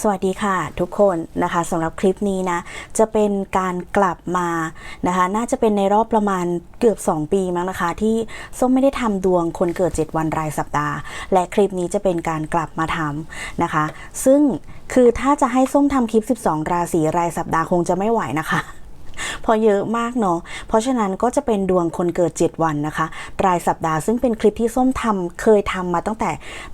สวัสดีค่ะทุกคนนะคะสำหรับคลิปนี้นะ จะเป็นการกลับมานะคะ น่าจะเป็นในรอบประมาณเกือบ 2 ปีมั้งนะคะ ที่ส้มไม่ได้ทำดวงคนเกิด 7 วันรายสัปดาห์ และคลิปนี้จะเป็นการกลับมาทำนะคะ ซึ่งคือถ้าจะให้ส้มทำคลิป 12 ราศีรายสัปดาห์คงจะไม่ไหวนะคะเพอเยอะมากเนาะ เพราะฉะนั้นก็จะเป็นดวงคนเกิด 7 วันนะคะ รายสัปดาห์ซึ่งเป็นคลิปที่ส้มทำเคยทำมาตั้งแต่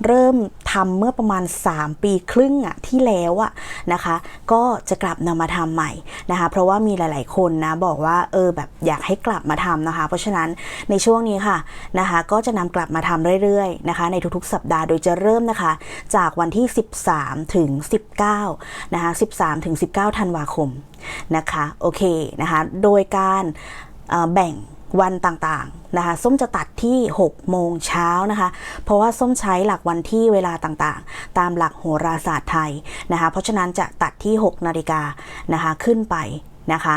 เริ่มทำเมื่อประมาณ 3 ปีครึ่งอะที่แล้วอะนะคะ ก็จะกลับนำมาทำใหม่นะคะ เพราะว่ามีหลาย ๆ คนนะบอกว่าเออแบบอยากให้กลับมาทำนะคะ เพราะฉะนั้นในช่วงนี้ค่ะนะคะ ก็จะนำกลับมาทำเรื่อย ๆ นะคะ ในทุก ๆ สัปดาห์โดยจะเริ่มนะคะ จากวันที่ 13 ถึง 19 นะคะ 13 ถึง 19 ธันวาคมนะคะ โอเคนะคะ โดยการแบ่ง วันต่างๆนะคะส้มจะตัดที่ 6 โมงเช้านะคะ เพราะว่าส้มใช้หลักวันที่เวลาต่างๆ ตามหลักโหราศาสตร์ไทยนะคะ เพราะฉะนั้นจะตัดที่ 6 นาฬิกานะคะขึ้นไป นะคะ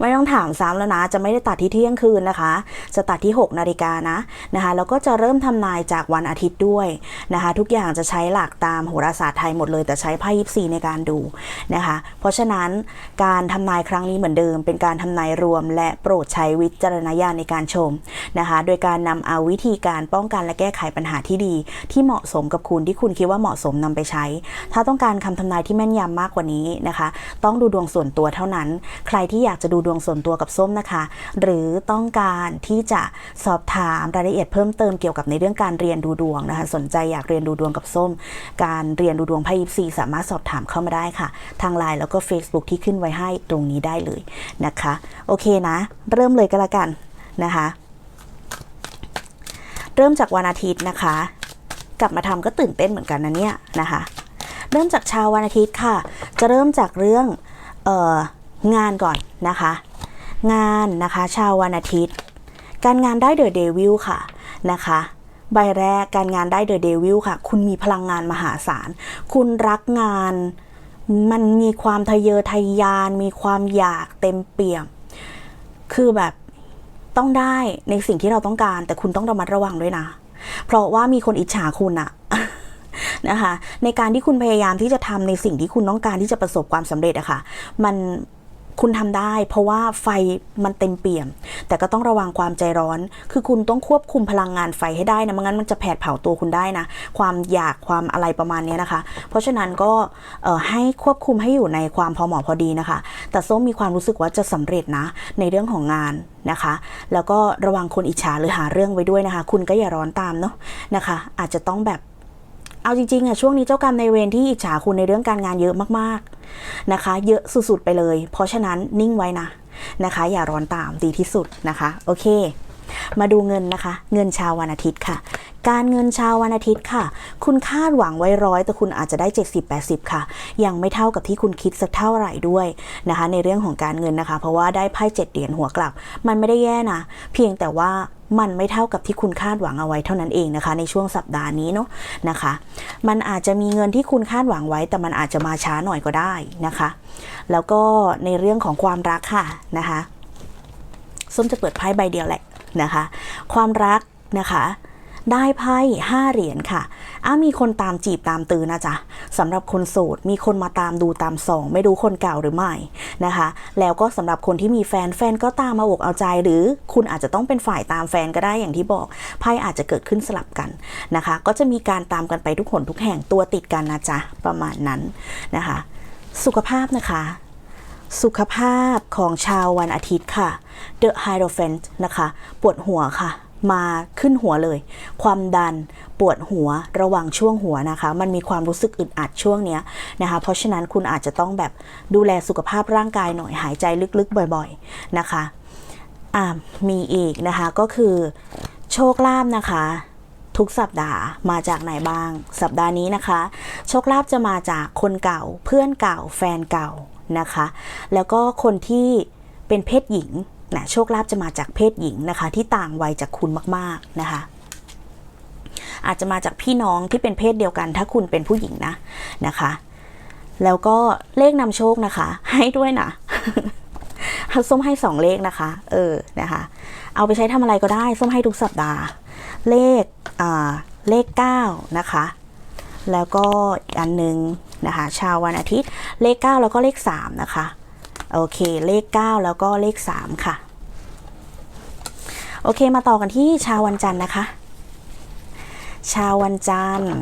ไม่ต้องถามซ้ำแล้วนะ จะไม่ได้ตัดที่เที่ยงคืนนะคะ จะตัดที่ 6 นาฬิกานะนะคะ แล้วก็จะเริ่มทำนายจากวันอาทิตย์ด้วยนะคะ ทุกอย่างจะใช้หลักตามโหราศาสตร์ไทยหมดเลย แต่ใช้ไพ่ยิปซีในการดูนะคะ เพราะฉะนั้นการทำนายครั้งนี้เหมือนเดิม เป็นการทำนายรวม และโปรดใช้วิจารณญาณในการชมนะคะ โดยการนำเอาวิธีการป้องกันและแก้ไขปัญหาที่ดี ที่เหมาะสมกับคุณที่คุณคิดว่าเหมาะสมนำไปใช้ ถ้าต้องการคำทำนายที่แม่นยำมากกว่านี้นะคะ ต้องดูดวงส่วนตัวเท่านั้นใครที่อยากจะดูดวงส่วนตัวกับส้มนะคะ หรือต้องการที่จะสอบถามรายละเอียดเพิ่มเติมเกี่ยวกับในเรื่องการเรียนดูดวงนะคะ สนใจอยากเรียนดูดวงกับส้ม การเรียนดูดวงไพ่ยิปซีสามารถสอบถามเข้ามาได้ค่ะ ทางไลน์แล้วก็ Facebook ที่ขึ้นไว้ให้ตรงนี้ได้เลยนะคะ โอเคนะ เริ่มเลยก็แล้วกันนะคะ เริ่มจากวันอาทิตย์นะคะ กลับมาทำก็ตื่นเต้นเหมือนกันนะเนี่ยนะคะเริ่มจากช้าวันอาทิตย์ค่ะ จะเริ่มจากเรื่องเอ่อ งานก่อนนะคะ งานนะคะ ชาววันอาทิตย์ การงานได้เดอะเดวิลค่ะนะคะใบแรกการงานได้เดอะเดวิลค่ะ คุณมีพลังงานมหาศาล คุณรักงาน มันมีความทะเยอทะยาน มีความอยากเต็มเปี่ยม คือแบบต้องได้ในสิ่งที่เราต้องการ แต่คุณต้องระมัดระวังด้วยนะ เพราะว่ามีคนอิจฉาคุณอะนะคะในการที่คุณพยายามที่จะทำในสิ่งที่คุณต้องการที่จะประสบความสำเร็จอะค่ะมัน คุณทำได้เพราะว่าไฟมันเต็มเปี่ยม แต่ก็ต้องระวังความใจร้อน คือคุณต้องควบคุมพลังงานไฟให้ได้นะไม่งั้นมันจะแผดเผาตัวคุณได้นะ ความอยากความอะไรประมาณนี้นะคะ เพราะฉะนั้นก็ให้ควบคุมให้อยู่ในความพอเหมาะพอดีนะคะ แต่ส้มมีความรู้สึกว่าจะสำเร็จนะ ในเรื่องของงานนะคะ แล้วก็ระวังคนอิจฉาหรือหาเรื่องไว้ด้วยนะคะ คุณก็อย่าร้อนตามเนาะนะคะ อาจจะต้องแบบเอาจริงๆอะช่วงนี้เจ้ากรรมในเวรที่อิจฉาคุณในเรื่องการงานเยอะมากๆ นะคะ เยอะสุดๆไปเลย เพราะฉะนั้นนิ่งไว้นะนะคะ อย่าร้อนตามดีที่สุดนะคะ โอเค มาดูเงินนะคะ เงินชาววันอาทิตย์ค่ะ การเงินชาววันอาทิตย์ค่ะ คุณคาดหวังไว้ร้อยแต่คุณอาจจะได้ 70-80 ค่ะ ยังไม่เท่ากับที่คุณคิดสักเท่าไหร่ด้วยนะคะ ในเรื่องของการเงินนะคะ เพราะว่าได้ไพ่เจ็ดเหรียญหัวกลับ มันไม่ได้แย่นะ เพียงแต่ว่า มันไม่เท่ากับที่คุณคาดหวังเอาไว้เท่านั้นเองนะคะ ในช่วงสัปดาห์นี้เนาะนะคะ มันอาจจะมีเงินที่คุณคาดหวังไว้ แต่มันอาจจะมาช้าหน่อยก็ได้นะคะ แล้วก็ในเรื่องของความรักค่ะนะคะส้มจะเปิดไพ่ใบเดียวแหละนะคะ ความรักนะคะ ได้ไพ่ห้าเหรียญค่ะ อามีคนตามจีบตามตือนะจ๊ะสำหรับคนโสดมีคนมาตามดูตามส่อง ไม่รู้คนเก่าหรือไม่นะคะ แล้วก็สำหรับคนที่มีแฟนแฟนก็ตามมาอกเอาใจ หรือคุณอาจจะต้องเป็นฝ่ายตามแฟนก็ได้อย่างที่บอกไพ่อาจจะเกิดขึ้นสลับกันนะคะ ก็จะมีการตามกันไปทุกคนทุกแห่งตัวติดกันนะจ๊ะประมาณนั้นนะคะ สุขภาพนะคะสุขภาพของชาววันอาทิตย์ค่ะ The Hierophant นะคะ ปวดหัวค่ะ มาขึ้นหัวเลย ความดันปวดหัวระหว่างช่วงหัวนะคะ มันมีความรู้สึกอึดอัดช่วงเนี้ยนะคะ เพราะฉะนั้นคุณอาจจะต้องแบบดูแลสุขภาพร่างกายหน่อยหายใจลึกๆ บ่อยๆนะคะอ่ามีอีกนะคะก็คือโชคลาภนะคะทุกสัปดาห์มาจากไหนบ้าง สัปดาห์นี้นะคะ โชคลาภจะมาจากคนเก่า เพื่อนเก่า แฟนเก่านะคะ แล้วก็คนที่เป็นเพศหญิง นะโชคลาภจะมาจากเพศหญิงนะคะ ที่ต่างวัยจากคุณมากๆนะคะ อาจจะมาจากพี่น้องที่เป็นเพศเดียวกัน ถ้าคุณเป็นผู้หญิงนะนะคะ แล้วก็เลขนำโชคนะคะ ให้ด้วยนะส้มให้สองเลขนะคะ เออนะคะ เอาไปใช้ทำอะไรก็ได้ ส้มให้ทุกสัปดาห์ เลขอ่าเลขเก้านะคะ แล้วก็อีกอันหนึ่งนะคะ ชาววันอาทิตย์เลข 9 แล้วก็เลข 3 นะคะ โอเค เลข 9 แล้วก็เลข 3 ค่ะ โอเคมาต่อกันที่ชาววันจันทร์นะคะ ชาววันจันทร์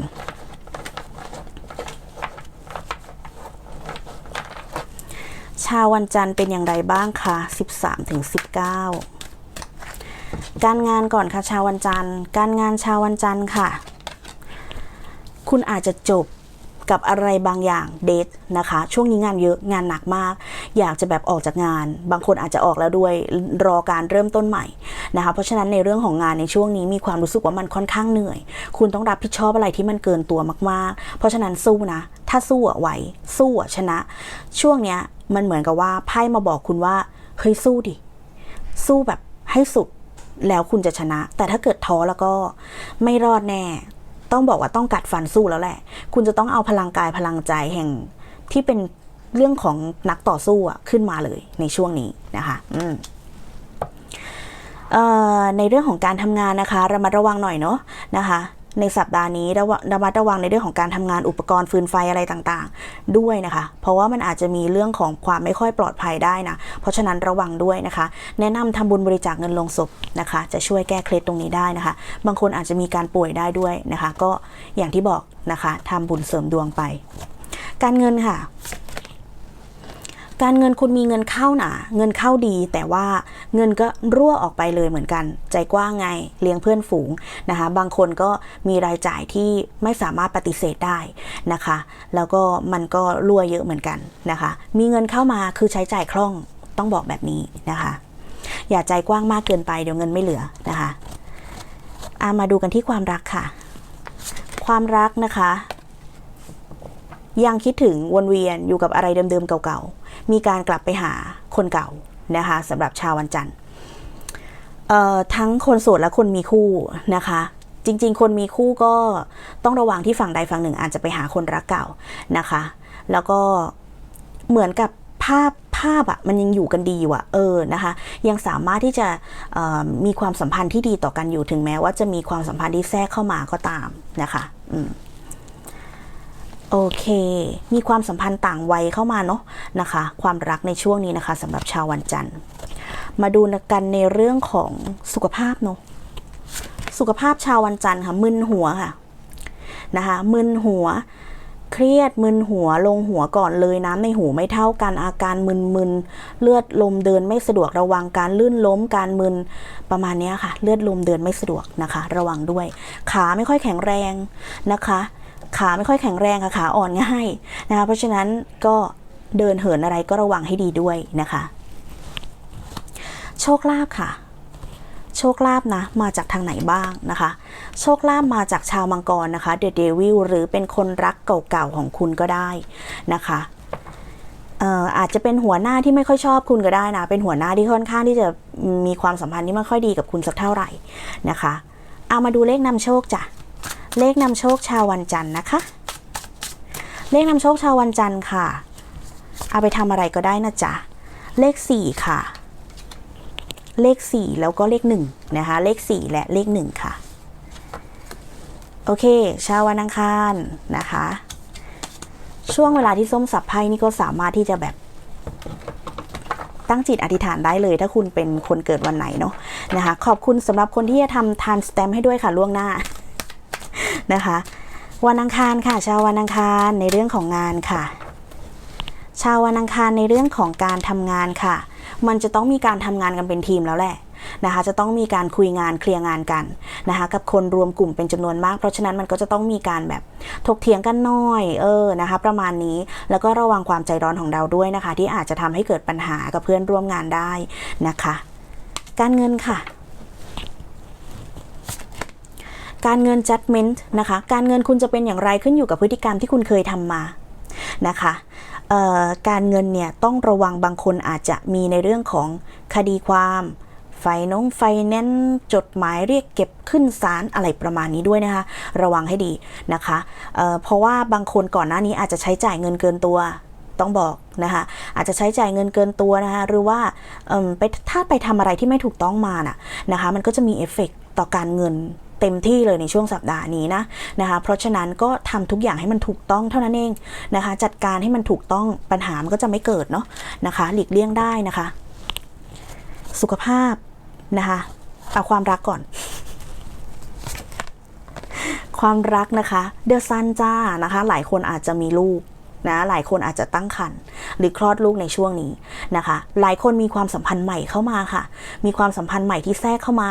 ชาววันจันทร์เป็นอย่างไรบ้างคะ 13ถึง19 การงานก่อนค่ะชาววันจันทร์ การงานชาววันจันทร์ค่ะ คุณอาจจะจบ กับอะไรบางอย่างเดทนะคะ ช่วงนี้งานเยอะงานหนักมาก อยากจะแบบออกจากงาน บางคนอาจจะออกแล้วด้วยรอการเริ่มต้นใหม่นะคะ เพราะฉะนั้นในเรื่องของงานในช่วงนี้มีความรู้สึกว่ามันค่อนข้างเหนื่อย คุณต้องรับผิดชอบอะไรที่มันเกินตัวมาก ๆ เพราะฉะนั้นสู้นะ ถ้าสู้อะไหวสู้อะชนะ ช่วงเนี้ยมันเหมือนกับว่าไพ่มาบอกคุณว่าเฮ้ยสู้ดิสู้แบบให้สุดแล้วคุณจะชนะ แต่ถ้าเกิดท้อแล้วก็ไม่รอดแน่ ต้องบอกว่าต้องกัดฟันสู้แล้วแหละ คุณจะต้องเอาพลังกายพลังใจแห่งที่เป็นเรื่องของนักต่อสู้อะขึ้นมาเลยในช่วงนี้นะคะอืมเอ่อในเรื่องของการทำงานนะคะระมัดระวังหน่อยเนาะนะคะ ในสัปดาห์นี้ระระมัดระวังในเรื่องของการทำงานอุปกรณ์ฟืนไฟอะไรต่างๆ ด้วยนะคะ เพราะว่ามันอาจจะมีเรื่องของความไม่ค่อยปลอดภัยได้นะ เพราะฉะนั้นระวังด้วยนะคะ แนะนำทำบุญบริจาคเงินลงศพนะคะ จะช่วยแก้เคล็ดตรงนี้ได้นะคะ บางคนอาจจะมีการป่วยได้ด้วยนะคะ ก็อย่างที่บอกนะคะทำบุญเสริมดวงไป การเงินค่ะ การเงินคุณมีเงินเข้าหนาเงินเข้าดี แต่ว่าเงินก็รั่วออกไปเลยเหมือนกัน ใจกว้างไงเลี้ยงเพื่อนฝูงนะคะ บางคนก็มีรายจ่ายที่ไม่สามารถปฏิเสธได้นะคะ แล้วก็มันก็รั่วเยอะเหมือนกันนะคะ มีเงินเข้ามาคือใช้จ่ายคล่องต้องบอกแบบนี้นะคะ อย่าใจกว้างมากเกินไปเดี๋ยวเงินไม่เหลือนะคะอามาดูกันที่ความรักค่ะ ความรักนะคะ ยังคิดถึงวนเวียนอยู่กับอะไรเดิมๆเก่าๆ มีการกลับไปหาคนเก่านะคะสำหรับชาววันจันทร์ทั้งคนโสดและคนมีคู่นะคะ จริง ๆ คนมีคู่ก็ต้องระวังที่ฝั่งใดฝั่งหนึ่ง อาจจะไปหาคนรักเก่านะคะ แล้วก็เหมือนกับภาพภาพอะมันยังอยู่กันดีอยู่ะเออนะคะ ยังสามารถที่จะมีความสัมพันธ์ที่ดีต่อกันอยู่ถึงแม้ว่าจะมีความสัมพันธ์ที่แทรกเข้ามาก็ตามนะคะ อืม โอเค มีความสัมพันธ์ต่างวัยเข้ามาเนาะนะคะ ความรักในช่วงนี้นะคะสำหรับชาววันจันทร์ มาดูกันในเรื่องของสุขภาพเนาะสุขภาพชาววันจันทร์ค่ะมึนหัวค่ะนะคะมึนหัวเครียดมึนหัวลงหัวก่อนเลยน้ำในหูไม่เท่ากันอาการมึนๆเลือดลมเดินไม่สะดวกระวังการลื่นล้มการมึนประมาณนี้ค่ะ เลือดลมเดินไม่สะดวกนะคะ ระวังด้วย ขาไม่ค่อยแข็งแรงนะคะ ขาไม่ค่อยแข็งแรงค่ะขาอ่อนง่ายนะคะเพราะฉะนั้นก็เดินเหินอะไรก็ระวังให้ดีด้วยนะคะ โชคลาภค่ะ โชคลาภนะมาจากทางไหนบ้างนะคะ โชคลาภมาจากชาวมังกรนะคะเดอะเดวิลหรือเป็นคนรักเก่าๆของคุณก็ได้นะคะอออาจจะเป็นหัวหน้าที่ไม่ค่อยชอบคุณก็ได้นะ เป็นหัวหน้าที่ค่อนข้างที่จะมีความสัมพันธ์ที่ไม่ค่อยดีกับคุณสักเท่าไหร่นะคะ เอามาดูเลขนำโชคจ้ะ เลขนำโชคชาววันจันทร์นะคะ เลขนำโชคชาววันจันทร์ค่ะ เอาไปทำอะไรก็ได้นะจ๊ะ เลขสี่ค่ะ เลขสี่แล้วก็เลขหนึ่งนะคะ เลขสี่และเลขหนึ่งค่ะ โอเคชาววันอังคารนะคะ ช่วงเวลาที่ส้มสับไพ่นี่ก็สามารถที่จะแบบตั้งจิตอธิษฐานได้เลยถ้าคุณเป็นคนเกิดวันไหนเนาะนะคะ ขอบคุณสำหรับคนที่จะทำทานสแตมให้ด้วยค่ะล่วงหน้า นะคะ วันอังคารค่ะ ชาววันอังคารในเรื่องของงานค่ะ ชาววันอังคารในเรื่องของการทำงานค่ะ มันจะต้องมีการทำงานกันเป็นทีมแล้วแหละนะคะจะต้องมีการคุยงานเคลียร์งานกันนะคะกับคนรวมกลุ่มเป็นจำนวนมาก เพราะฉะนั้นมันก็จะต้องมีการแบบถกเถียงกันน่อยเออนะคะประมาณนี้แล้วก็ระวังความใจร้อนของเราด้วยนะคะ ที่อาจจะทำให้เกิดปัญหากับเพื่อนร่วมงานได้นะคะ การเงินค่ะ การเงิน judgment นะคะ การเงินคุณจะเป็นอย่างไรขึ้นอยู่กับพฤติกรรมที่คุณเคยทำมานะคะการเงินเนี่ยต้องระวังบางคนอาจจะมีในเรื่องของคดีความไฟนงไฟแนนซ์จดหมายเรียกเก็บขึ้นศาลอะไรประมาณนี้ด้วยนะคะ ระวังให้ดีนะคะเเพราะว่าบางคนก่อนหน้านี้อาจจะใช้จ่ายเงินเกินตัวต้องบอกนะคะอาจจะใช้จ่ายเงินเกินตัวนะคะหรือว่าไปถ้าไปทำอะไรที่ไม่ถูกต้องมาน่ะนะคะ มันก็จะมีเอฟเฟกต์ต่อการเงิน เต็มที่เลยในช่วงสัปดาห์นี้นะนะคะ เพราะฉะนั้นก็ทำทุกอย่างให้มันถูกต้องเท่านั้นเองนะคะ จัดการให้มันถูกต้องปัญหามันก็จะไม่เกิดเนาะนะคะ หลีกเลี่ยงได้นะคะ สุขภาพนะคะเอาความรักก่อนความรักนะคะ เดอะซันจ้านะคะ หลายคนอาจจะมีลูก นะหลายคนอาจจะตั้งครรภ์หรือคลอดลูกในช่วงนี้นะคะ หลายคนมีความสัมพันธ์ใหม่เข้ามาค่ะ มีความสัมพันธ์ใหม่ที่แทรกเข้ามา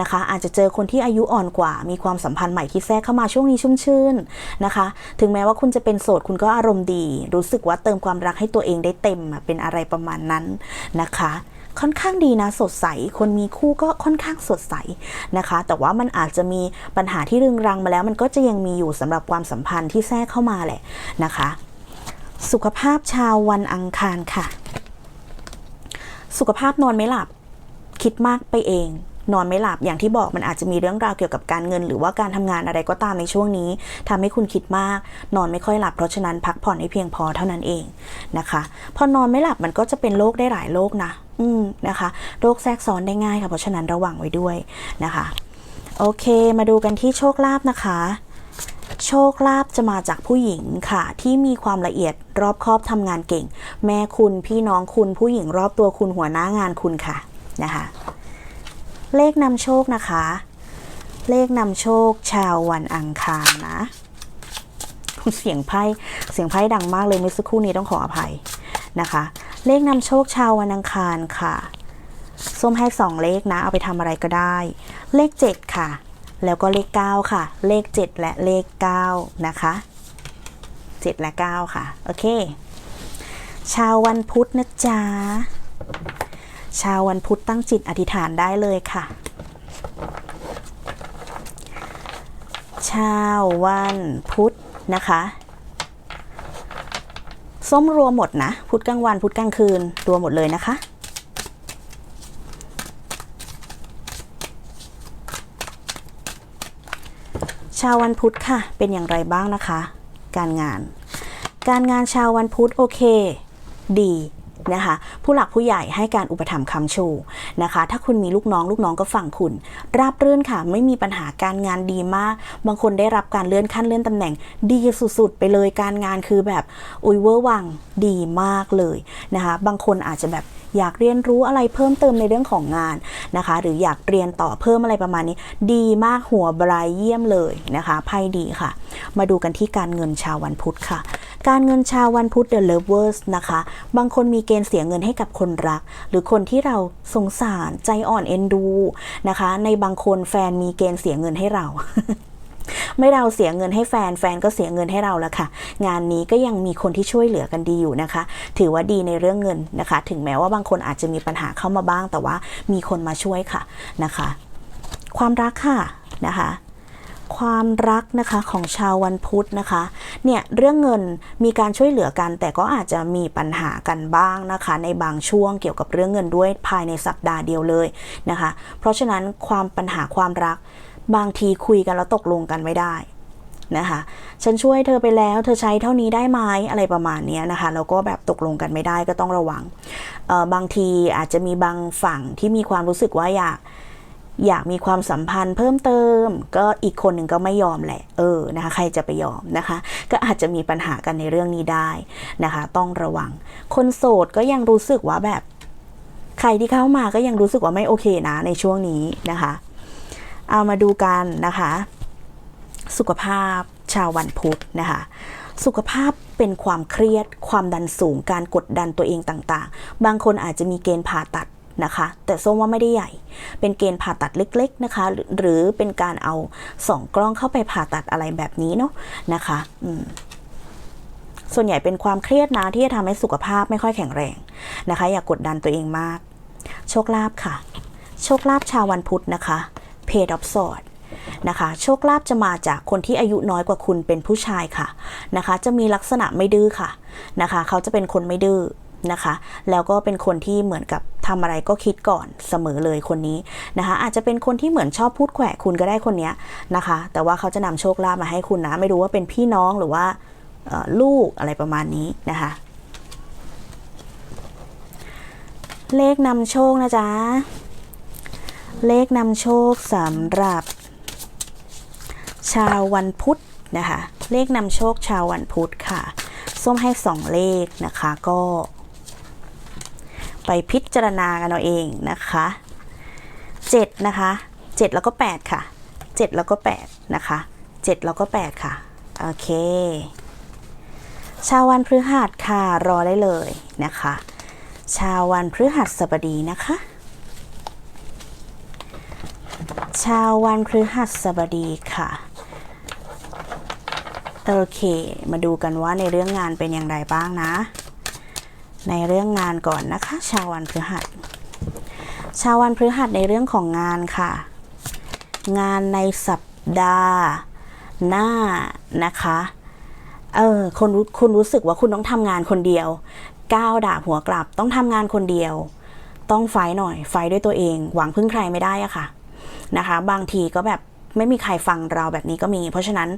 นะคะ อาจจะเจอคนที่อายุอ่อนกว่า มีความสัมพันธ์ใหม่ที่แทรกเข้ามาช่วงนี้ชุ่มชื่นนะคะ ถึงแม้ว่าคุณจะเป็นโสดคุณก็อารมณ์ดี รู้สึกว่าเติมความรักให้ตัวเองได้เต็มเป็นอะไรประมาณนั้นนะคะค่อนข้างดีนะสดใส คนมีคู่ก็ค่อนข้างสดใสนะคะ แต่ว่ามันอาจจะมีปัญหาที่รึงรังมาแล้ว มันก็จะยังมีอยู่สำหรับความสัมพันธ์ที่แทรกเข้ามาแหละนะคะ สุขภาพชาววันอังคารค่ะ สุขภาพนอนไม่หลับ คิดมากไปเอง นอนไม่หลับอย่างที่บอกมันอาจจะมีเรื่องราวเกี่ยวกับการเงิน หรือว่าการทำงานอะไรก็ตามในช่วงนี้ทำให้คุณคิดมาก นอนไม่ค่อยหลับเพราะฉะนั้นพักผ่อนให้เพียงพอเท่านั้นเองนะคะพอนอนไม่หลับมันก็จะเป็นโรคได้หลายโรคนะ อืมนะคะโรคแทรกซ้อนได้ง่ายค่ะเพราะฉะนั้นระวังไว้ด้วยนะคะ โอเค มาดูกันที่โชคลาภนะคะ โชคลาภจะมาจากผู้หญิงค่ะ ที่มีความละเอียดรอบคอบทำงานเก่ง แม่คุณพี่น้องคุณผู้หญิงรอบตัวคุณหัวหน้างานคุณค่ะนะคะ เลขนำโชคนะคะ เลขนำโชคชาววันอังคารนะเสียงไพ่เสียงไพ่ดังมากเลยเมื่อสักครู่นี้ต้องขออภัยนะคะ เลขนำโชคชาววันอังคารค่ะส้มให้สองเลขนะ เอาไปทำอะไรก็ได้ เลข7ค่ะ แล้วก็เลข 9 ค่ะ เลข 7 และเลข 9 นะคะ 7 และ 9 ค่ะ โอเค ชาววันพุธนะจ๊ะ ชาววันพุธตั้งจิตอธิษฐานได้เลยค่ะ ชาววันพุธนะคะส้มรวมหมดนะ พุธกลางวันพุธกลางคืนรวมหมดเลยนะคะ ชาววันพุธค่ะ เป็นอย่างไรบ้างนะคะ การงาน การงานชาววันพุธโอเค ดีนะคะ ผู้หลักผู้ใหญ่ให้การอุปถัมภ์คำชูนะคะ ถ้าคุณมีลูกน้อง ลูกน้องก็ฟังคุณ ราบรื่นค่ะ ไม่มีปัญหาการงานดีมาก บางคนได้รับการเลื่อนขั้นเลื่อนตำแหน่ง ดีสุดๆ ไปเลยการงานคือแบบ อุยเวอร์วังดีมากเลยนะคะ บางคนอาจจะแบบ อยากเรียนรู้อะไรเพิ่มเติมในเรื่องของงานนะคะ หรืออยากเรียนต่อเพิ่มอะไรประมาณนี้ ดีมากหัวบรายเยี่ยมเลยนะคะไพ่ดีค่ะ มาดูกันที่การเงินชาววันพุธค่ะการเงินชาววันพุธ The Lovers นะคะ บางคนมีเกณฑ์เสียเงินให้กับคนรัก หรือคนที่เราสงสารใจอ่อนเอ็นดูนะคะ ในบางคนแฟนมีเกณฑ์เสียเงินให้เรา ไม่เราเสียเงินให้แฟนแฟนก็เสียเงินให้เราแล้วค่ะ งานนี้ก็ยังมีคนที่ช่วยเหลือกันดีอยู่นะคะ ถือว่าดีในเรื่องเงินนะคะ ถึงแม้ว่าบางคนอาจจะมีปัญหาเข้ามาบ้าง แต่ว่ามีคนมาช่วยค่ะนะคะ ความรักค่ะนะคะความรักนะคะของชาววันพุธนะคะเนี่ยเรื่องเงินมีการช่วยเหลือกัน แต่ก็อาจจะมีปัญหากันบ้างนะคะ ในบางช่วงเกี่ยวกับเรื่องเงินด้วยภายในสัปดาห์เดียวเลยนะคะ เพราะฉะนั้นความปัญหาความรัก บางทีคุยกันแล้วตกลงกันไม่ได้นะคะฉันช่วยเธอไปแล้วเธอใช้เท่านี้ได้ไหมอะไรประมาณนี้นะคะแล้วก็แบบตกลงกันไม่ได้ก็ต้องระวังบางทีอาจจะมีบางฝั่งที่มีความรู้สึกว่าอยากอยากมีความสัมพันธ์เพิ่มเติม ก็อีกคนหนึ่งก็ไม่ยอมแหละ เออนะคะ ใครจะไปยอมนะคะ ก็อาจจะมีปัญหากันในเรื่องนี้ได้นะคะ ต้องระวัง คนโสดก็ยังรู้สึกว่าแบบ ใครที่เข้ามาก็ยังรู้สึกว่าไม่โอเคนะในช่วงนี้นะคะ เอามาดูกันนะคะ สุขภาพชาววันพุธนะคะสุขภาพเป็นความเครียด ความดันสูง การกดดันตัวเองต่างๆ บางคนอาจจะมีเกณฑ์ผ่าตัดนะคะ แต่ส้มว่าไม่ได้ใหญ่ เป็นเกณฑ์ผ่าตัดเล็ก ๆนะคะ หรือเป็นการเอาสองกล้องเข้าไปผ่าตัดอะไรแบบนี้เนาะนะคะส่วนใหญ่เป็นความเครียดนะที่จะทำให้สุขภาพไม่ค่อยแข็งแรงนะคะ อย่ากกดดันตัวเองมาก โชคลาภค่ะ โชคลาภชาววันพุธนะคะ Page of Swords นะคะโชคลาภจะมาจากคนที่อายุน้อยกว่าคุณเป็นผู้ชายค่ะนะคะ จะมีลักษณะไม่ดื้อค่ะนะคะ เขาจะเป็นคนไม่ดื้อนะคะ แล้วก็เป็นคนที่เหมือนกับทำอะไรก็คิดก่อนเสมอเลยคนนี้นะคะ อาจจะเป็นคนที่เหมือนชอบพูดแขวะคุณก็ได้คนนี้นะคะ แต่ว่าเขาจะนำโชคลาภมาให้คุณนะ ไม่รู้ว่าเป็นพี่น้องหรือว่าลูกอะไรประมาณนี้นะคะ เลขนำโชคนะจ๊ะ เลขนำโชคสำหรับ ชาววันพุธนะคะ เลขนำโชคชาววันพุธค่ะ ส้มให้สองเลขนะคะก็ ไปพิจารณากันเอาเองนะคะเจ็ดนะคะเจ็ดแล้วก็แปดค่ะเจ็ดแล้วก็แปดนะคะเจ็ดแล้วก็แปดค่ะ โอเคชาววันพฤหัสค่ะรอได้เลยนะคะ ชาววันพฤหัสบดีนะคะ ชาววันพฤหัสบดีค่ะ โอเค มาดูกันว่าในเรื่องงานเป็นอย่างไรบ้างนะ ในเรื่องงานก่อนนะคะ ชาววันพฤหัส ชาววันพฤหัสในเรื่องของงานค่ะ งานในสัปดาห์หน้านะคะเออคนรู้คุณรู้สึกว่าคุณต้องทำงานคนเดียวก้าวดาบหัวกลับต้องทำงานคนเดียว ต้องไฟหน่อย ไฟด้วยตัวเอง หวังพึ่งใครไม่ได้อะค่ะ นะคะ บางทีก็แบบไม่มีใครฟังเราแบบนี้ก็มี เพราะฉะนั้น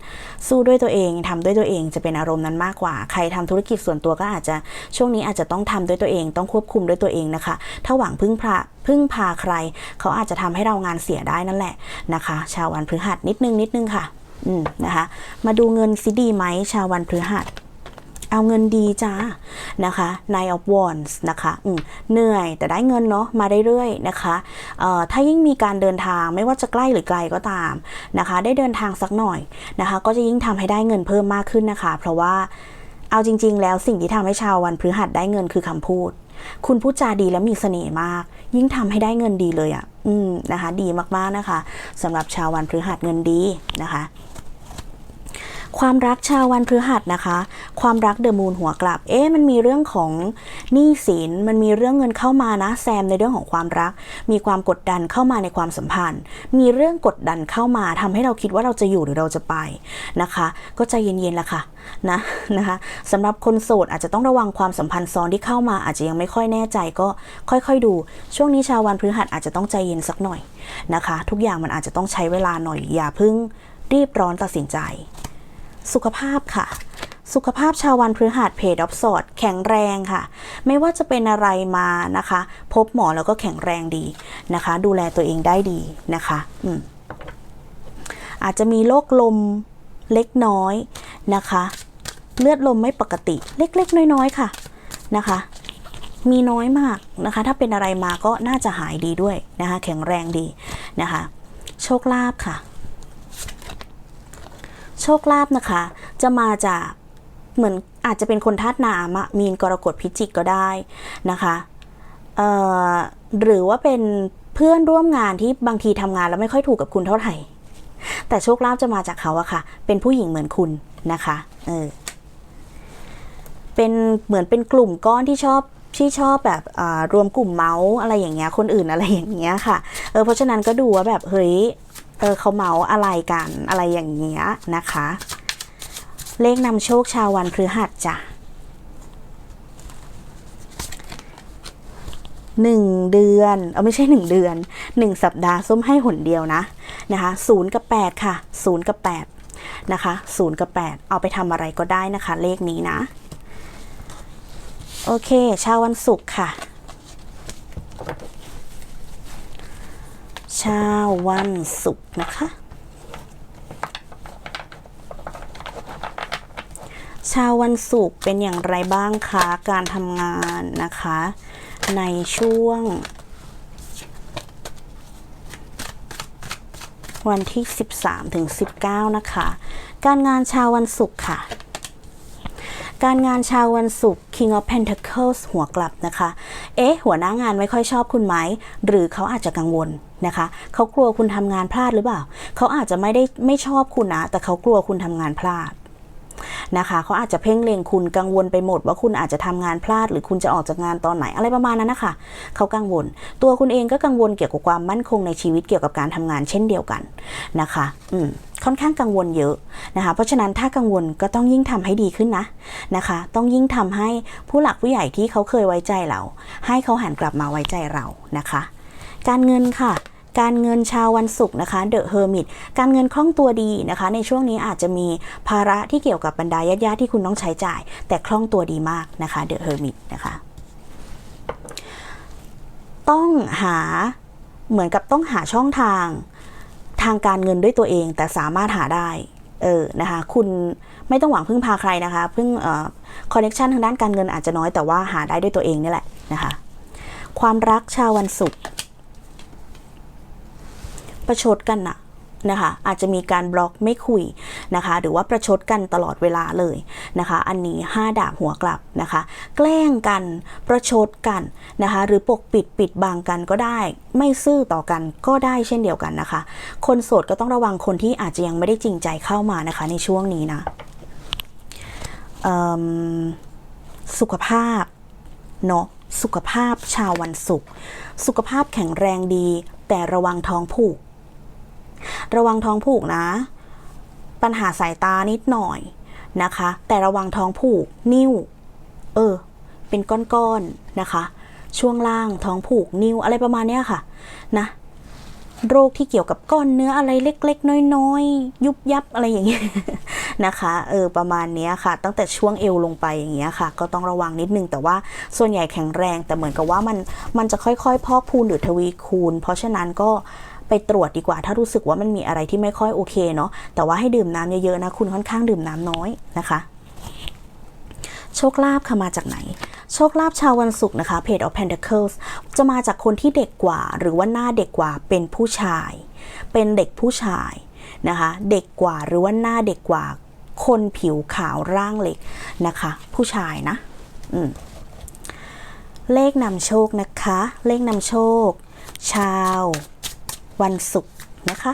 สู้ด้วยตัวเองทำด้วยตัวเองจะเป็นอารมณ์นั้นมากกว่า ใครทำธุรกิจส่วนตัวก็อาจจะช่วงนี้อาจจะต้องทำด้วยตัวเอง ต้องควบคุมด้วยตัวเองนะคะ ถ้าหวังพึ่งพาพึ่งพาใคร เขาอาจจะทำให้เรางานเสียได้นั่นแหละนะคะ ชาววันพฤหัสนิดนึงนิดนึงค่ะ อืมนะคะ มาดูเงินซิดีไหมชาววันพฤหัส เอาเงินดีจ้านะคะ Nine of Wands นะคะเหนื่อยแต่ได้เงินเนาะมาเรื่อยๆนะคะถ้ายิ่งมีการเดินทางไม่ว่าจะใกล้หรือไกลก็ตามนะคะ ได้เดินทางสักหน่อยนะคะ ก็จะยิ่งทำให้ได้เงินเพิ่มมากขึ้นนะคะ เพราะว่าเอาจริง ๆ แล้วสิ่งที่ทำให้ชาววันพฤหัสได้เงินคือคำพูด คุณพูดจาดีและมีเสน่ห์มาก ยิ่งทำให้ได้เงินดีเลยอะ่ะ อืมนะคะ ดีมากๆนะคะสำหรับชาววันพฤหัสเงินดีนะคะ ความรักชาววันพฤหัสนะคะ ความรักเดอะมูนหัวกลับ เอ๊ะมันมีเรื่องของหนี้สิน มันมีเรื่องเงินเข้ามานะแซมในเรื่องของความรัก มีความกดดันเข้ามาในความสัมพันธ์ มีเรื่องกดดันเข้ามาทำให้เราคิดว่าเราจะอยู่หรือเราจะไปนะคะ ก็ใจเย็นๆละค่ะนะนะคะสำหรับคนโสดอาจจะต้องระวังความสัมพันธ์ซ้อนที่เข้ามาอาจจะยังไม่ค่อยแน่ใจก็ค่อยๆดู ช่วงนี้ชาววันพฤหัสอาจจะต้องใจเย็นสักหน่อยนะคะ ทุกอย่างมันอาจจะต้องใช้เวลาหน่อยอย่าเพิ่งรีบร้อนตัดสินใจ สุขภาพค่ะ สุขภาพชาววันพฤหัสเพดออฟสอดแข็งแรงค่ะ ไม่ว่าจะเป็นอะไรมานะคะ พบหมอแล้วก็แข็งแรงดีนะคะ ดูแลตัวเองได้ดีนะคะอืมอาจจะมีโรคลมเล็กน้อยนะคะ เลือดลมไม่ปกติเล็กๆ น้อยๆค่ะนะคะ มีน้อยมากนะคะ ถ้าเป็นอะไรมาก็น่าจะหายดีด้วยนะคะ แข็งแรงดีนะคะ โชคลาภค่ะ โชคลาภนะคะ จะมาจากเหมือนอาจจะเป็นคนธาตุน้ำอะมีนกรกฎพิจิกก็ได้นะคะหรือว่าเป็นเพื่อนร่วมงานที่บางทีทำงานแล้วไม่ค่อยถูกกับคุณเท่าไหร่ แต่โชคลาภจะมาจากเขาอะค่ะ เป็นผู้หญิงเหมือนคุณนะคะเออเป็นเหมือนเป็นกลุ่มก้อนที่ชอบที่ชอบแบบรวมกลุ่มเมาส์อะไรอย่างเงี้ยคนอื่นอะไรอย่างเงี้ยค่ะเออเพราะฉะนั้นก็ดูว่าแบบเฮ้ย เออเขาเมาอะไรกันอะไรอย่างเงี้ยนะคะ เลขนำโชคชาววันพฤหัสจ้ะหนึ่งเดือนเอาไม่ใช่หนึ่งเดือนหนึ่งสัปดาห์ส้มให้หนเดียวนะนะคะศูนย์กับแปดค่ะศูนย์กับแปดนะคะศูนย์กับแปดเอาไปทำอะไรก็ได้นะคะ เลขนี้นะ โอเคชาววันศุกร์ค่ะ เช้าวันศุกร์นะคะ ชาวันศุกร์เป็นอย่างไรบ้างคะ การทำงานนะคะ ในช่วง วันที่ 13ถึง19 นะคะ การงานชาววันศุกร์ค่ะ การงานชาววันศุกร์ King of Pentacles หัวกลับนะคะ เอ๊ะ หัวหน้างานไม่ค่อยชอบคุณไหม หรือเขาอาจจะกังวลนะคะ เขากลัวคุณทำงานพลาดหรือเปล่า เขาอาจจะไม่ได้ไม่ชอบคุณนะ แต่เขากลัวคุณทำงานพลาดนะคะเขาอาจจะเพ่งเล็งคุณกังวลไปหมด ว่าคุณอาจจะทำงานพลาด หรือคุณจะออกจากงานตอนไหนอะไรประมาณนั้นนะคะเขากังวล ตัวคุณเองก็กังวลเกี่ยวกับความมั่นคงในชีวิตเกี่ยวกับการทำงานเช่นเดียวกันนะคะ อืม ค่อนข้างกังวลเยอะนะคะ เพราะฉะนั้นถ้ากังวลก็ต้องยิ่งทำให้ดีขึ้นนะนะคะ ต้องยิ่งทำให้ผู้หลักผู้ใหญ่ที่เขาเคยไว้ใจเรา ให้เขาหันกลับมาไว้ใจเรานะคะ การเงินค่ะการเงินชาววันศุกร์นะคะเดอะเฮอร์มิตการเงินคล่องตัวดีนะคะ ในช่วงนี้อาจจะมีภาระที่เกี่ยวกับบรรดาญาติๆที่คุณต้องใช้จ่าย แต่คล่องตัวดีมากนะคะเดอะเฮอร์มิตนะคะ ต้องหาเหมือนกับต้องหาช่องทาง ทางการเงินด้วยตัวเอง แต่สามารถหาได้เออนะคะคุณไม่ต้องหวังพึ่งพาใครนะคะพึ่งคอนเน็ชันทางด้านการเงินอาจจะน้อยแต่ว่าหาได้ด้วยตัวเองนี่แหละนะคะความรักชาววันศุกร์ประชดกันนะ นะคะอาจจะมีการบล็อกไม่คุยนะคะ หรือว่าประชดกันตลอดเวลาเลยนะคะ อันนี้ 5 ดาบหัวกลับนะคะ แกล้งกันประชดกันนะคะ หรือปกปิดปิดบังกันก็ได้ ไม่ซื่อต่อกันก็ได้เช่นเดียวกันนะคะ คนโสดก็ต้องระวังคนที่อาจจะยังไม่ได้จริงใจเข้ามานะคะ ในช่วงนี้นะสุขภาพเนาะสุขภาพชาววันศุกร์สุขภาพแข็งแรงดี แต่ระวังท้องผูก ระวังท้องผูกนะ ปัญหาสายตานิดหน่อยนะคะ แต่ระวังท้องผูก นิ้ว เออ เป็นก้อนๆนะคะ ช่วงล่างท้องผูกนิ้วอะไรประมาณเนี้ยค่ะนะโรคที่เกี่ยวกับก้อนเนื้ออะไรเล็ก ๆ น้อยๆ ยุบยับอะไรอย่างเงี้ยนะคะเออประมาณเนี้ยค่ะ ตั้งแต่ช่วงเอวลงไปอย่างเงี้ยค่ะ ก็ต้องระวังนิดนึงแต่ว่าส่วนใหญ่แข็งแรง แต่เหมือนกับว่ามันมันจะค่อยๆ พอกพูนหรือทวีคูณ เพราะฉะนั้นก็ ไปตรวจดีกว่า ถ้ารู้สึกว่ามันมีอะไรที่ไม่ค่อยโอเคเนาะแต่ว่าให้ดื่มน้ำเยอะๆนะคุณค่อนข้างดื่มน้ำน้อยนะคะโชคลาภค่ะมาจากไหน โชคลาภชาววันศุกร์นะคะ Page of Pentacles จะมาจากคนที่เด็กกว่า หรือว่าหน้าเด็กกว่าเป็นผู้ชาย เป็นเด็กผู้ชายนะคะ เด็กกว่าหรือว่าหน้าเด็กกว่า คนผิวขาวร่างเล็กนะคะ ผู้ชายนะเลขนำโชคนะคะ เลขนำโชค ชาว วันศุกร์นะคะ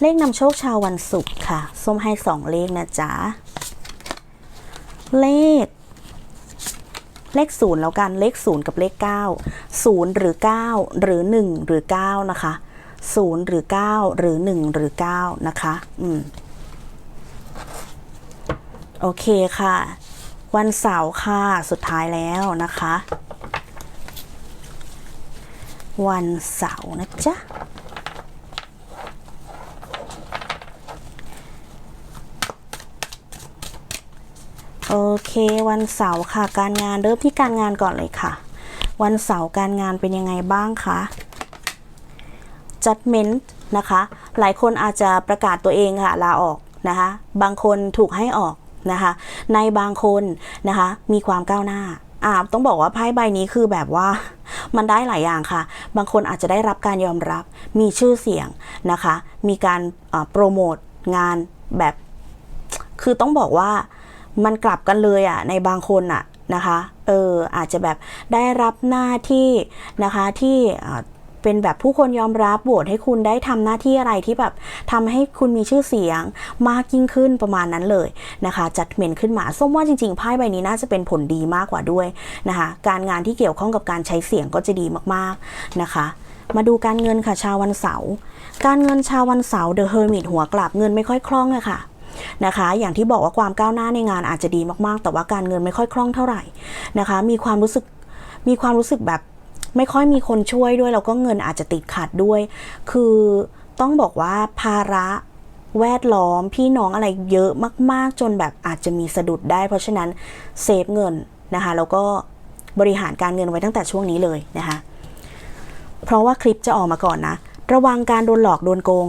เลขนำโชคชาววันศุกร์ค่ะ ส้มให้สองเลขนะจ๊ะ เลข เลขศูนย์แล้วกัน เลขศูนย์กับเลขเก้าศูนย์หรือเก้าหรือหนึ่งหรือเก้านะคะศูนย์หรือเก้าหรือหนึ่งหรือเก้านะคะ อืม โอเคค่ะ วันเสาร์ค่ะ สุดท้ายแล้วนะคะ วันเสาร์นะจ๊ะ โอเค วันเสาร์ค่ะ การงานเริ่มที่การงานก่อนเลยค่ะ วันเสาร์การงานเป็นยังไงบ้างคะ judgment นะคะ หลายคนอาจจะประกาศตัวเองค่ะลาออกนะคะ บางคนถูกให้ออกนะคะ ในบางคนนะคะ มีความก้าวหน้าอ่าต้องบอกว่าไพ่ใบนี้คือแบบว่ามันได้หลายอย่างค่ะ บางคนอาจจะได้รับการยอมรับ มีชื่อเสียงนะคะ มีการโปรโมทงานแบบ คือต้องบอกว่า มันกลับกันเลยอะในบางคนอะนะคะเอออาจจะแบบได้รับหน้าที่นะคะที่เป็นแบบผู้คนยอมรับโหวตให้คุณได้ทำหน้าที่อะไรที่แบบทำให้คุณมีชื่อเสียงมากยิ่งขึ้นประมาณนั้นเลยนะคะ จัดเมนขึ้นมาส้มว่าจริงๆไพ่ใบนี้น่าจะเป็นผลดีมากกว่าด้วยนะคะ การงานที่เกี่ยวข้องกับการใช้เสียงก็จะดีมากๆนะคะ มาดูการเงินค่ะชาววันเสาร์การเงินชาววันเสาร์ The Hermit หัวกลับเงินไม่ค่อยคล่องอะค่ะ นะคะ อย่างที่บอกว่าความก้าวหน้าในงานอาจจะดีมากๆ แต่ว่าการเงินไม่ค่อยคล่องเท่าไหร่นะคะ มีความรู้สึกมีความรู้สึกแบบไม่ค่อยมีคนช่วยด้วยแล้วก็เงินอาจจะติดขัดด้วย คือต้องบอกว่าภาระแวดล้อมพี่น้องอะไรเยอะมาก ๆ จนแบบอาจจะมีสะดุดได้ เพราะฉะนั้นเซฟเงินนะคะ แล้วก็บริหารการเงินไว้ตั้งแต่ช่วงนี้เลยนะคะ เพราะว่าคลิปจะออกมาก่อนนะ ระวังการโดนหลอกโดนโกง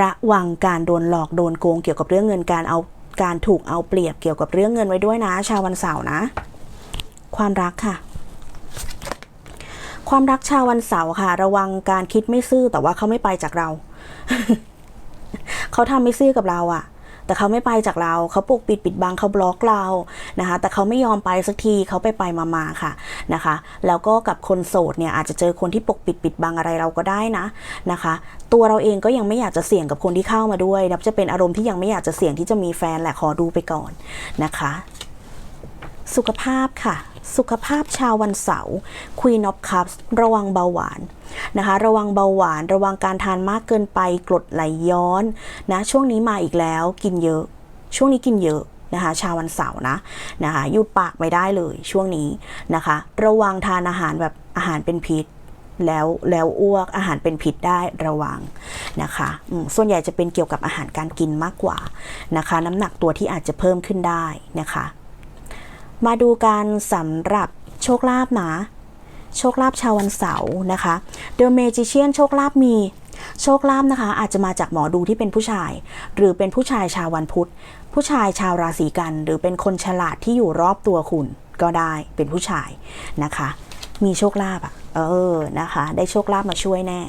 ระวังการโดนหลอกโดนโกงเกี่ยวกับเรื่องเงินการเอาการถูกเอาเปรียบเกี่ยวกับเรื่องเงินไว้ด้วยนะ ชาววันเสาร์นะ ความรักค่ะ ความรักชาววันเสาร์ค่ะ ระวังการคิดไม่ซื่อแต่ว่าเขาไม่ไปจากเรา เขาทำไม่ซื่อกับเราอะ แต่เขาไม่ไปจากเราเขาปกปิดปิดบังเขาบล็อกเรานะคะ แต่เขาไม่ยอมไปสักทีเขาไปไปมามาๆค่ะนะคะ แล้วก็กับคนโสดเนี่ยอาจจะเจอคนที่ปกปิดปิดบังอะไรเราก็ได้นะนะคะ ตัวเราเองก็ยังไม่อยากจะเสี่ยงกับคนที่เข้ามาด้วยนับจะเป็นอารมณ์ที่ยังไม่อยากจะเสี่ยงที่จะมีแฟนแหละขอดูไปก่อนนะคะ สุขภาพค่ะ สุขภาพชาววันเสาร์ Queen of Cups ระวังเบาหวานนะคะ ระวังเบาหวาน ระวังการทานมากเกินไปกรดไหลย้อนนะช่วงนี้มาอีกแล้วกินเยอะ ช่วงนี้กินเยอะนะคะชาววันเสาร์นะนะคะยุดปากไม่ได้เลยช่วงนี้นะคะ ระวังทานอาหารแบบอาหารเป็นพิษ แล้วแล้วอ้วกอาหารเป็นพิษได้ระวังนะคะส่วนใหญ่จะเป็นเกี่ยวกับอาหารการกินมากกว่านะคะ น้ำหนักตัวที่อาจจะเพิ่มขึ้นได้นะคะ มาดูการสำหรับโชคลาภนะโชคลาภชาววันเสาร์นะคะ The Magician โชคลาภมีโชคลาภนะคะ อาจจะมาจากหมอดูที่เป็นผู้ชาย หรือเป็นผู้ชายชาววันพุธ ผู้ชายชาวราศีกัน หรือเป็นคนฉลาดที่อยู่รอบตัวคุณก็ได้เป็นผู้ชายนะคะ มีโชคลาภอะเออนะคะ ได้โชคลาภมาช่วยแน่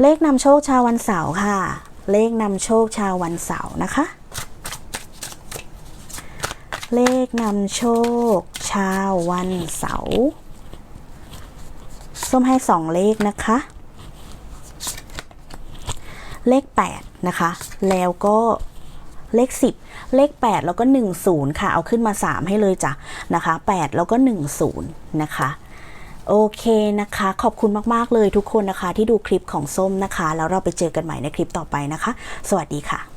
เลขนำโชคชาววันเสาร์ค่ะ เลขนำโชคชาววันเสาร์นะคะ เลขนำโชค ชาววันเสาร์ส้มให้สองเลขนะคะ เลข 8 นะคะ แล้วก็เลข 10 เลข 8 แล้วก็ 10 ค่ะ เอาขึ้นมา 3 ให้เลยจ้ะนะคะ 8 แล้วก็ 10 นะคะโอเคนะคะ ขอบคุณมาก ๆ เลยทุกคนนะคะ ที่ดูคลิปของส้มนะคะ แล้วเราไปเจอกันใหม่ในคลิปต่อไปนะคะ สวัสดีค่ะ